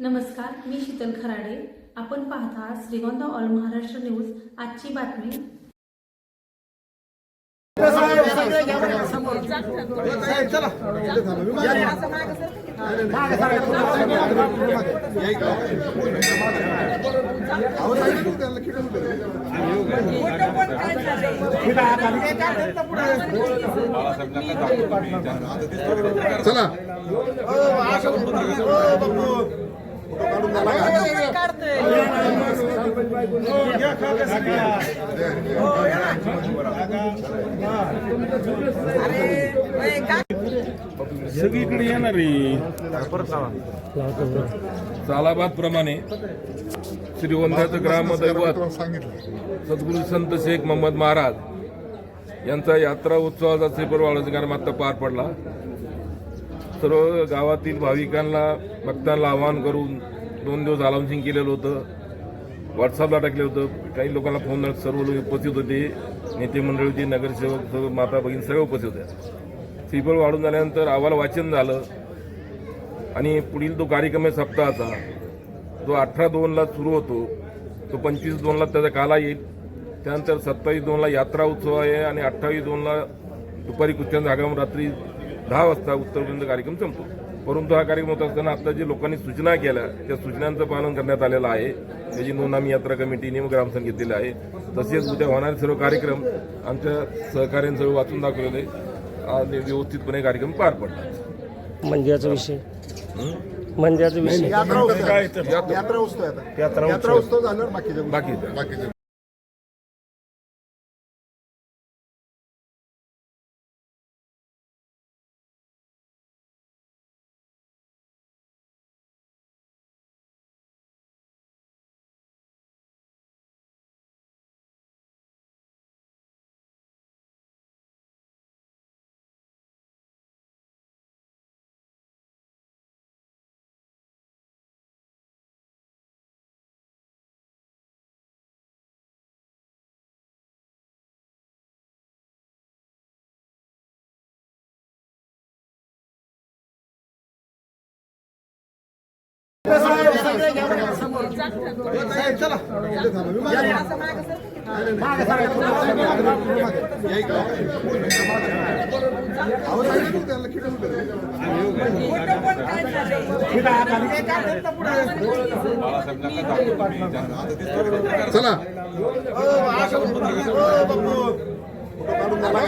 नमस्कार मी शीतल खराडे. आपण पाहता श्रीगोंदा ऑल महाराष्ट्र न्यूज. आजची बातमी. चला. सगळीकडे येणार चालाबाद प्रमाणे श्रीवंधाचं ग्रामदैवत सांगितलं सद्गुरू संत शेख मोहम्मद महाराज यांचा यात्रा उत्सवाचा श्रीपूर वाढवण्याचा मात्र पार पडला. सर्व गावातील भाविकांना भक्तांना आवाहन करून दोन दिवस अलाउन्सिंग केलेलं होतं. व्हॉट्सअपला टाकलं होतं. काही लोकांना फोन सर्व लोक उपस्थित होते. नेते मंडळी होती नगरसेवक सर्व माता भगिनी सगळ्या उपस्थित होत्या. श्रीफळ वाढून झाल्यानंतर अहवाल वाचन झालं. आणि पुढील जो कार्यक्रम आहे सप्ताहाचा. जो अठरा दोनला सुरू होतो तो पंचवीस दोनला त्याचा काला येईल. त्यानंतर सत्तावीस दोनला यात्रा उत्सव आहे आणि अठ्ठावीस दोनला दुपारी कुस्त्यांचा आगाम रात्री दहा वाजता उत्तरपर्यंत कार्यक्रम संपतो. परंतु हा कार्यक्रम होत असताना आता जे लोकांनी सूचना केल्या त्या सूचनांचं पालन करण्यात आलेलं आहे. त्याची नोंद आम्ही यात्रा कमिटीने व ग्रामसंघ घेतलेली आहे. तसेच उद्या होणारे सर्व कार्यक्रम आमच्या सहकार्यांसह वाचून दाखवलेले आणि व्यवस्थितपणे कार्यक्रम पार पडतात मंदिराचा विषय? मंदिराचा विषय? यात्रा उत्सव यात्रा उत्सव आहे आता. यात्रा उत्सव झाल्यावर. बाकी बाकीच्या